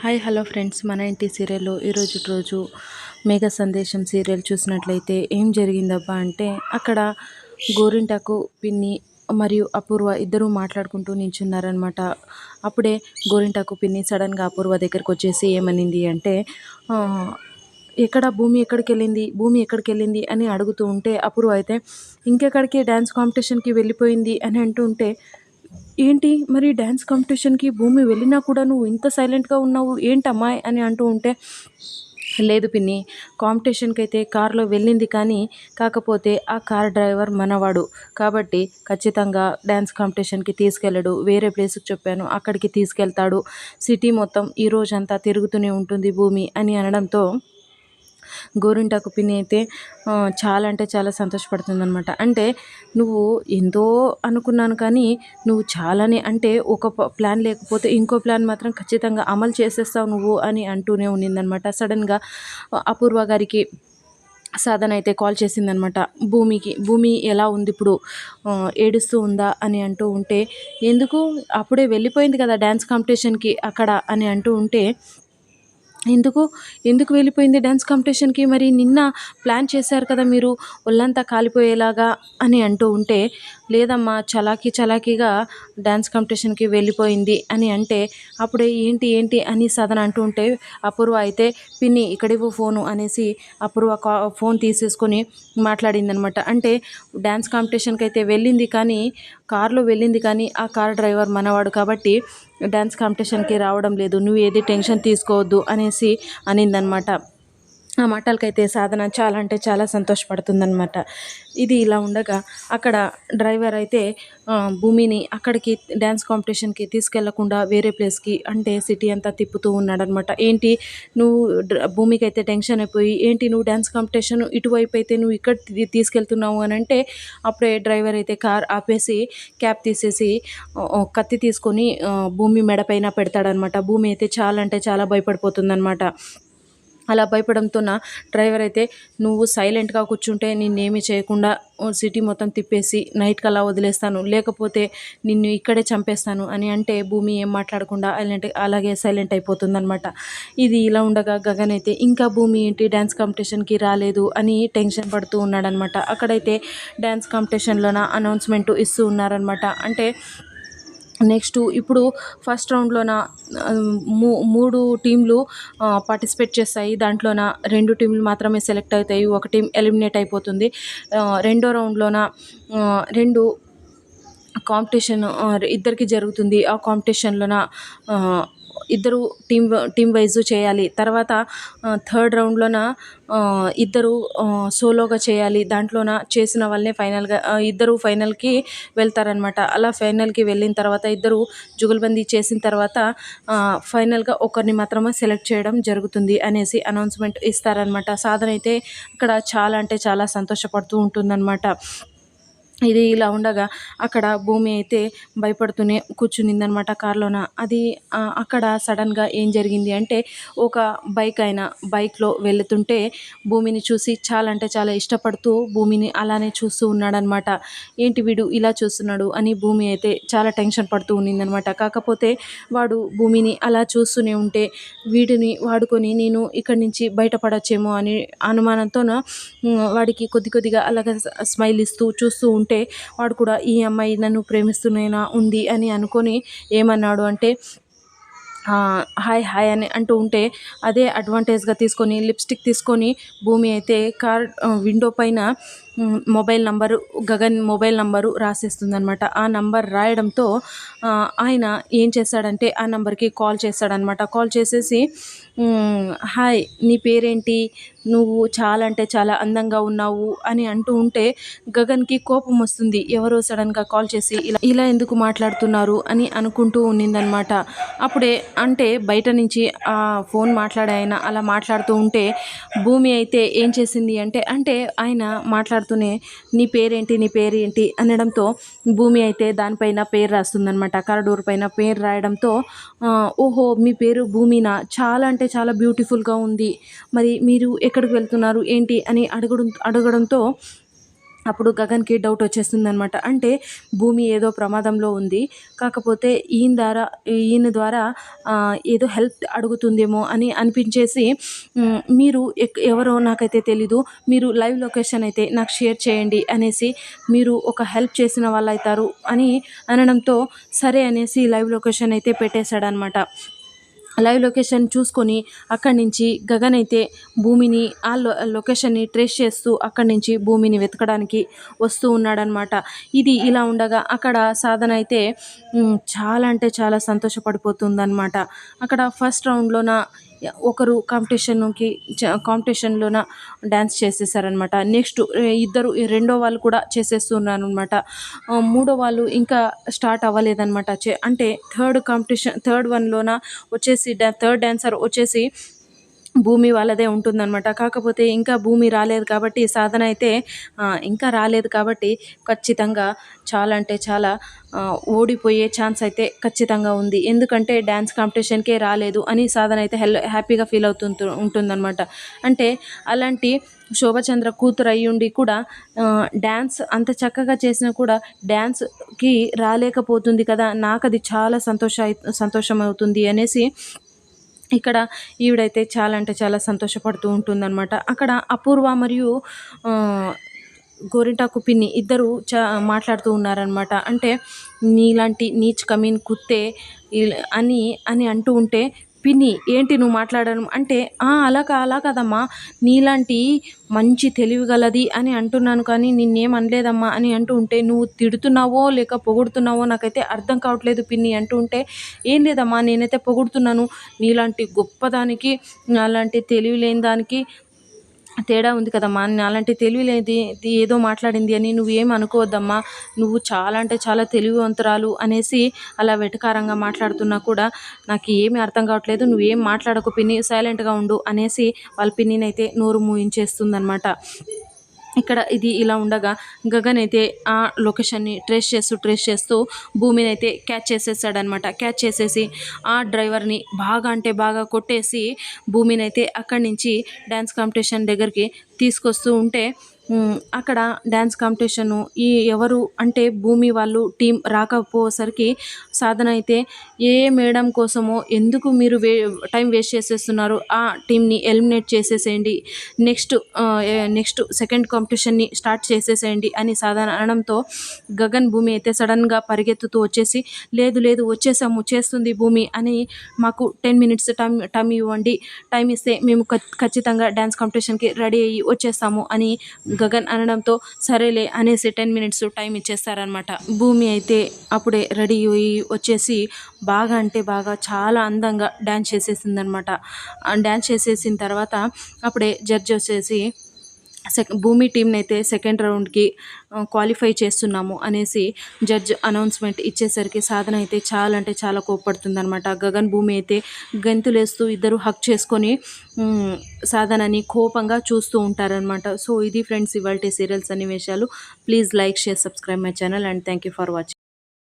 Hi hello friends. మన ఇంటి సీరియల్లో ఈరోజు రోజు మేఘ సందేశం సీరియల్ చూసినట్లయితే ఏం జరిగిందబ్బా అంటే అక్కడ గోరింటాకు పిన్ని మరియు అపూర్వ ఇద్దరూ మాట్లాడుకుంటూ నించున్నారనమాట అప్పుడే గోరింటాకు పిన్ని సడన్గా అపూర్వ దగ్గరకు వచ్చేసి ఏమనింది అంటే ఎక్కడ భూమి ఎక్కడికి వెళ్ళింది భూమి ఎక్కడికి వెళ్ళింది అని అడుగుతూ ఉంటే అపూర్వ అయితే ఇంకెక్కడికి డ్యాన్స్ కాంపిటీషన్కి వెళ్ళిపోయింది? అని అంటూ ఉంటే ఏంటి? మరి డ్యాన్స్ కాంపిటీషన్కి భూమి వెళ్ళినా కూడా నువ్వు ఇంత సైలెంట్గా ఉన్నావు ఏంటమ్మా అని అంటూ ఉంటే లేదు పిన్ని కాంపిటీషన్కి అయితే కారులో వెళ్ళింది కానీ కాకపోతే ఆ కార్ డ్రైవర్ మనవాడు. కాబట్టి ఖచ్చితంగా డ్యాన్స్ కాంపిటీషన్కి తీసుకెళ్ళడు. వేరే ప్లేస్కి చెప్పాను అక్కడికి తీసుకెళ్తాడు. సిటీ మొత్తం ఈ రోజంతా తిరుగుతూనే ఉంటుంది భూమి అని అనడంతో గోరింటాకు పిన్ని అయితే చాలా అంటే చాలా సంతోషపడుతుందనమాట అంటే నువ్వు ఎంతో అనుకున్నాను కానీ నువ్వు చాలానే అంటే ఒక ప్లాన్ లేకపోతే ఇంకో ప్లాన్ మాత్రం ఖచ్చితంగా అమలు చేసేస్తావు నువ్వు అని అంటూనే ఉన్నిందనమాట సడన్గా అపూర్వ గారికి సాధన అయితే కాల్ చేసిందనమాట భూమికి భూమి ఎలా ఉంది ఇప్పుడు? ఏడుస్తూ ఉందా అని అంటూ ఉంటే ఎందుకు? అప్పుడే వెళ్ళిపోయింది కదా డ్యాన్స్ కాంపిటీషన్కి అక్కడ అని అంటూ ఉంటే ఎందుకు? ఎందుకు వెళ్ళిపోయింది డ్యాన్స్ కాంపిటీషన్కి? మరి నిన్న ప్లాన్ చేశారు కదా మీరు ఒళ్ళంతా కాలిపోయేలాగా అని అంటూ ఉంటే లేదమ్మా చలాకీ చలాకీగా డ్యాన్స్ కాంపిటీషన్కి వెళ్ళిపోయింది అని అంటే అప్పుడే ఏంటి ఏంటి అని సదన అంటూ ఉంటే అపూర్వ అయితే పిన్ని ఇక్కడివ్వు ఫోను అనేసి అపూర్వ కా ఫోన్ తీసేసుకొని మాట్లాడిందనమాట. అంటే డ్యాన్స్ కాంపిటీషన్కి అయితే వెళ్ళింది కానీ కార్లో వెళ్ళింది కానీ ఆ కార్ డ్రైవర్ మనవాడు కాబట్టి డ్యాన్స్ కాంపిటీషన్కి రావడం లేదు నువ్వు ఏది టెన్షన్ తీసుకోవద్దు అనేసి అనిందనమాట. ఆ మఠాలకైతే సాధన చాలా అంటే చాలా సంతోషపడుతుందనమాట ఇది ఇలా ఉండగా అక్కడ డ్రైవర్ అయితే భూమిని అక్కడికి డ్యాన్స్ కాంపిటీషన్కి తీసుకెళ్ళకుండా వేరే ప్లేస్కి అంటే సిటీ అంతా తిప్పుతూ ఉన్నాడనమాట ఏంటి నువ్వు భూమికి అయితే టెన్షన్ అయిపోయి ఏంటి నువ్వు డ్యాన్స్ కాంపిటీషన్ ఇటువైపు అయితే నువ్వు ఇక్కడ తీసుకెళ్తున్నావు అని అంటే అప్పుడే డ్రైవర్ అయితే కార్ ఆపేసి క్యాబ్ తీసేసి కత్తి తీసుకొని భూమి మెడపైన పెడతాడనమాట భూమి అయితే చాలా అంటే చాలా భయపడిపోతుందనమాట అలా భయపడంతో నా డ్రైవర్ అయితే నువ్వు సైలెంట్గా కూర్చుంటే నిన్నేమీ చేయకుండా ఓ సిటీ మొత్తం తిప్పేసి నైట్కి అలా వదిలేస్తాను. లేకపోతే నిన్ను ఇక్కడే చంపేస్తాను అని అంటే భూమి ఏం మాట్లాడకుండా అలాంటి అలాగే సైలెంట్ అయిపోతుందనమాట ఇది ఇలా ఉండగా గగన్ అయితే ఇంకా భూమి ఏంటి? డ్యాన్స్ కాంపిటీషన్కి రాలేదు అని టెన్షన్ పడుతూ ఉన్నాడనమాట అక్కడైతే డ్యాన్స్ కాంపిటీషన్లోన అనౌన్స్మెంట్ ఇస్తూ ఉన్నారనమాట అంటే నెక్స్ట్ ఇప్పుడు ఫస్ట్ రౌండ్లోన మూ మూడు టీంలు పార్టిసిపేట్ చేస్తాయి. దాంట్లోన రెండు టీంలు మాత్రమే సెలెక్ట్ అవుతాయి. ఒక టీం ఎలిమినేట్ అయిపోతుంది. రెండో రౌండ్లోన రెండు కాంపిటీషన్ ఇద్దరికి జరుగుతుంది. ఆ కాంపిటీషన్లోన ఇద్దరు టీం టీం వైజ్ చేయాలి. తర్వాత థర్డ్ రౌండ్లోన ఇద్దరు సోలోగా చేయాలి. దాంట్లోన చేసిన వాళ్ళనే ఫైనల్గా ఇద్దరు ఫైనల్కి వెళ్తారనమాట అలా ఫైనల్కి వెళ్ళిన తర్వాత ఇద్దరు జుగల్బందీ చేసిన తర్వాత ఫైనల్గా ఒకరిని మాత్రమే సెలెక్ట్ చేయడం జరుగుతుంది అనేసి అనౌన్స్మెంట్ ఇస్తారనమాట సాధన అయితే ఇక్కడ చాలా అంటే చాలా సంతోషపడుతూ ఉంటుందన్నమాట. ఇది ఇలా ఉండగా అక్కడ భూమి అయితే భయపడుతూనే కూర్చునిందనమాట కార్లోన. అది అక్కడ సడన్గా ఏం జరిగింది అంటే ఒక బైక్ అయిన బైక్లో వెళుతుంటే భూమిని చూసి చాలా అంటే చాలా ఇష్టపడుతూ భూమిని అలానే చూస్తూ ఉన్నాడనమాట. ఏంటి వీడు ఇలా చూస్తున్నాడు? అని భూమి అయితే చాలా టెన్షన్ పడుతూ ఉన్నిందనమాట. కాకపోతే వాడు భూమిని అలా చూస్తూనే ఉంటే వీడిని వాడుకొని నేను ఇక్కడి నుంచి బయటపడచ్చేమో అని అనుమానంతోన వాడికి కొద్ది కొద్దిగా అలాగ స్మైల్ ఇస్తూ చూస్తూ ఉంటే వాడు కూడా ఈ అమ్మాయి నన్ను ప్రేమిస్తూనేనా ఉంది అని అనుకొని ఏమన్నాడు అంటే హాయ్ హాయ్ అని అంటూ ఉంటే అదే అడ్వాంటేజ్గా తీసుకొని లిప్స్టిక్ తీసుకొని భూమి అయితే కార్ విండో పైన mobile number Gagan mobile number రాసేస్తుందనమాట ఆ నంబర్ రాయడంతో ఆయన ఏం చేస్తాడంటే ఆ నంబర్కి కాల్ చేస్తాడనమాట కాల్ చేసేసి హాయ్ నీ పేరేంటి? నువ్వు చాలా అంటే చాలా అందంగా ఉన్నావు అని అంటూ ఉంటే గగన్కి కోపం వస్తుంది. ఎవరో సడన్గా కాల్ చేసి ఇలా ఇలా ఎందుకు మాట్లాడుతున్నారు? అని అనుకుంటూ ఉన్నిందనమాట అప్పుడే అంటే బయట నుంచి ఆ ఫోన్ మాట్లాడే ఆయన అలా మాట్లాడుతూ ఉంటే భూమి అయితే ఏం చేసింది? అంటే అంటే ఆయన మాట్లాడుతూనే నీ పేరేంటి నీ పేరు ఏంటి అనడంతో భూమి అయితే దానిపైన పేరు రాస్తుందనమాట కరడూరు పైన పేరు రాయడంతో ఓహో మీ పేరు భూమినా? చాలా అంటే చాలా బ్యూటిఫుల్గా ఉంది. మరి మీరు ఎక్కడికి వెళ్తున్నారు? ఏంటి? అని అడగడం అడగడంతో అప్పుడు గగన్కి డౌట్ వచ్చేస్తుంది అనమాట అంటే భూమి ఏదో ప్రమాదంలో ఉంది. కాకపోతే ఈయన ద్వారా ఈయన ద్వారా ఏదో హెల్ప్ అడుగుతుందేమో అని అనిపించేసి మీరు ఎవరో నాకైతే తెలీదు మీరు లైవ్ లొకేషన్ అయితే నాకు షేర్ చేయండి అనేసి మీరు ఒక హెల్ప్ చేసిన వాళ్ళు అవుతారు అని అనడంతో సరే అనేసి లైవ్ లొకేషన్ అయితే పెట్టేశాడనమాట లైవ్ లొకేషన్ చూసుకొని అక్కడి నుంచి గగన్ అయితే భూమిని ఆ లొ లొకేషన్ని ట్రేస్ చేస్తూ అక్కడి నుంచి భూమిని వెతకడానికి వస్తూ ఉన్నాడనమాట ఇది ఇలా ఉండగా అక్కడ సాధన అయితే చాలా అంటే చాలా సంతోషపడిపోతుందన్నమాట. అక్కడ ఫస్ట్ రౌండ్లోన ఒకరు కాంపిటీషన్కి కాంపిటీషన్లోన డ్యాన్స్ చేసేసారనమాట నెక్స్ట్ ఇద్దరు ఈ రెండో వాళ్ళు కూడా చేసేస్తున్నారు అనమాట మూడో వాళ్ళు ఇంకా స్టార్ట్ అవ్వలేదనమాట చే- అంటే థర్డ్ కాంపిటీషన్ థర్డ్ వన్లోన వచ్చేసి థర్డ్ డ్యాన్సర్ వచ్చేసి భూమి వాళ్ళదే ఉంటుందన్నమాట. కాకపోతే ఇంకా భూమి రాలేదు కాబట్టి సాధన అయితే ఇంకా రాలేదు కాబట్టి ఖచ్చితంగా చాలా అంటే చాలా ఓడిపోయే ఛాన్స్ అయితే ఖచ్చితంగా ఉంది. ఎందుకంటే డ్యాన్స్ కాంపిటీషన్కే రాలేదు అని సాధన అయితే హెల్ హ్యాపీగా ఫీల్ అవుతుంటు ఉంటుందన్నమాట. అంటే అలాంటి శోభచంద్ర కూతురు అయ్యి ఉండి కూడా డ్యాన్స్ అంత చక్కగా చేసినా కూడా డ్యాన్స్కి రాలేకపోతుంది కదా. నాకు అది చాలా సంతోష సంతోషం అవుతుంది అనేసి ఇక్కడ ఈవిడైతే చాలా అంటే చాలా సంతోషపడుతూ ఉంటుందన్నమాట. అక్కడ అపూర్వ మరియు గోరింటాకు పిన్ని ఇద్దరు చా మాట్లాడుతూ ఉన్నారనమాట అంటే నీలాంటి నీచ్ కమీన్ కుత్తే అని అని అంటూ ఉంటే పిన్ని ఏంటి నువ్వు మాట్లాడడం? అంటే అలా కా అలా కదమ్మా. నీలాంటి మంచి తెలివిగలది అని అంటున్నాను కానీ నిన్నేం అనలేదమ్మా అని అంటూ ఉంటే నువ్వు తిడుతున్నావో లేక పొగుడుతున్నావో నాకైతే అర్థం కావట్లేదు పిన్ని అంటూ ఉంటే ఏం లేదమ్మా నేనైతే పొగుడుతున్నాను. నీలాంటి గొప్పదానికి అలాంటి తెలివి లేని దానికి తేడా ఉంది కదమ్మా అలాంటి తెలివి ఇది ఏదో మాట్లాడింది అని నువ్వు ఏం అనుకోవద్దమ్మా. నువ్వు చాలా అంటే చాలా తెలివివంతురాలు అనేసి అలా వెటకారంగా మాట్లాడుతున్నా కూడా నాకు ఏమీ అర్థం కావట్లేదు. నువ్వేం మాట్లాడకు పిన్ని సైలెంట్గా ఉండు అనేసి వాళ్ళ పిన్నినైతే నోరు మూయించేస్తుందనమాట ఇక్కడ ఇది ఇలా ఉండగా గగన్ అయితే ఆ లొకేషన్ని ట్రేస్ చేస్తూ ట్రేస్ చేస్తూ భూమిని అయితే క్యాచ్ చేసేసాడనమాట. క్యాచ్ చేసేసి ఆ డ్రైవర్ని బాగా అంటే బాగా కొట్టేసి భూమిని అయితే అక్కడి నుంచి డ్యాన్స్ కాంపిటీషన్ దగ్గరికి తీసుకొస్తూ ఉంటే అక్కడ డ్యాన్స్ కాంపిటీషను ఈ ఎవరు అంటే భూమి వాళ్ళు టీం రాకపోయేసరికి సాధన అయితే ఏ మేడం కోసమో ఎందుకు మీరు వే టైం వేస్ట్ చేసేస్తున్నారు? ఆ టీంని ఎలిమినేట్ చేసేసేయండి. నెక్స్ట్ నెక్స్ట్ సెకండ్ కాంపిటీషన్ని స్టార్ట్ చేసేసేయండి అని సాధన అనడంతో గగన్ భూమి అయితే సడన్గా పరిగెత్తుతూ వచ్చేసి లేదు లేదు వచ్చేసాము చేస్తుంది భూమి అని మాకు టెన్ మినిట్స్ టైం టైం ఇవ్వండి. టైం ఇస్తే మేము ఖచ్చితంగా డ్యాన్స్ కాంపిటీషన్కి రెడీ అయ్యి వచ్చేస్తాము అని గగన్ అనడంతో సరేలే అనేసి టెన్ మినిట్స్ టైం ఇచ్చేస్తారనమాట భూమి అయితే అప్పుడే రెడీ అయ్యి వచ్చేసి బాగా అంటే బాగా చాలా అందంగా డ్యాన్స్ చేసేసిందనమాట డ్యాన్స్ చేసేసిన తర్వాత అప్పుడే జడ్జి వచ్చేసి సెక్ భూమి టీంని అయితే సెకండ్ రౌండ్కి క్వాలిఫై చేస్తున్నాము అనేసి జడ్జ్ అనౌన్స్మెంట్ ఇచ్చేసరికి సాధన అయితే చాలా అంటే చాలా కోప్పడుతుంది అనమాట గగన్ భూమి అయితే గంతులేస్తూ ఇద్దరు హక్ చేసుకొని సాధనని కోపంగా చూస్తూ ఉంటారనమాట సో ఇది ఫ్రెండ్స్ ఇవాళ సీరియల్స్ అన్ని విషయాలు please like share subscribe my channel and thank you for watching.